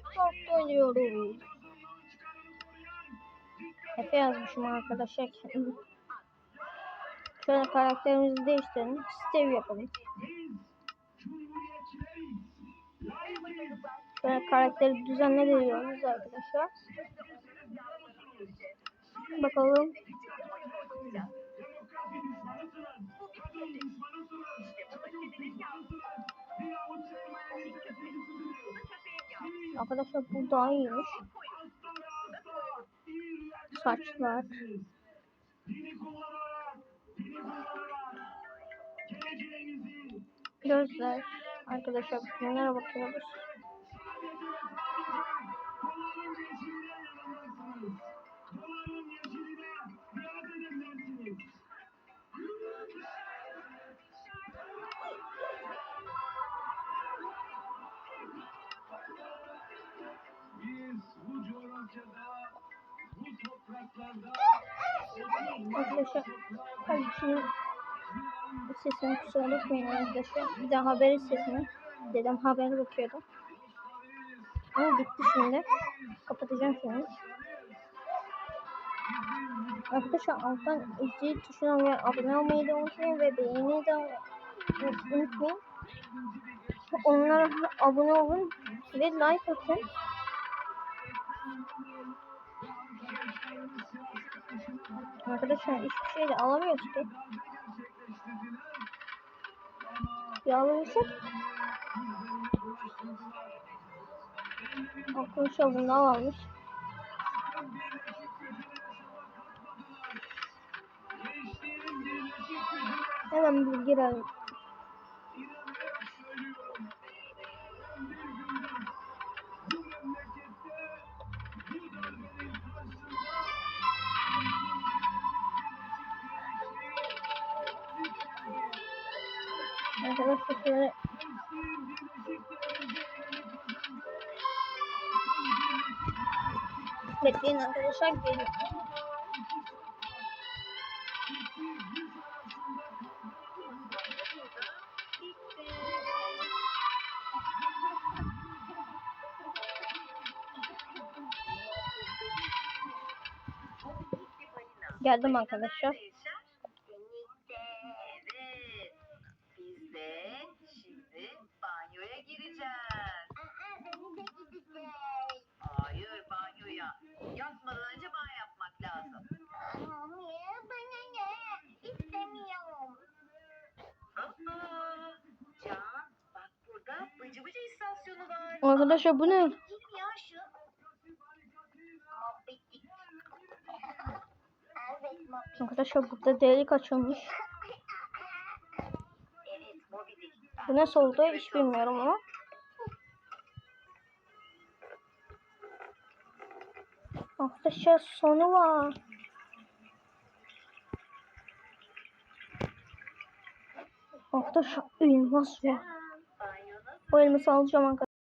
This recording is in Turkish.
Minecraft oynuyoruz. Efe yazmışım arkadaşlar. Şöyle karakterimizi değiştirelim. Steve yapalım. Şöyle karakteri düzenle diyoruz arkadaşlar. Bakalım. Arkadaşlar bu daha iyiymiş. Saçlar. Gözler. Arkadaşlar bunlara bakıyoruz. Arkadaşlar kardeşimin sesini kusura bakmayın arkadaşlar. Bir de haberin sesini. Dedem haber bakıyordu. Ama bitti şimdi. Kapatacağım şimdi. Arkadaşlar alttan izleyici tuşuna ve abone olmayı da unutmayın ve beğeni de unutmayın. Onlara abone olun ve like atın. Arkadaşlar hiçbir şey de alamıyoruz ki. Bir alırsak. Arkadaşlar bunu almış. Hemen bir girelim. Arkadaşlar şöyle Bekleyin arkadaşlar geliyor. Geldim arkadaşlar. Arkadaşlar bu ne? Arkadaşlar burada delik açılmış. Bu nasıl oldu hiç bilmiyorum ama. Arkadaşlar sonu var. Arkadaşlar elmas var. Bu elması alacağım arkadaşlar.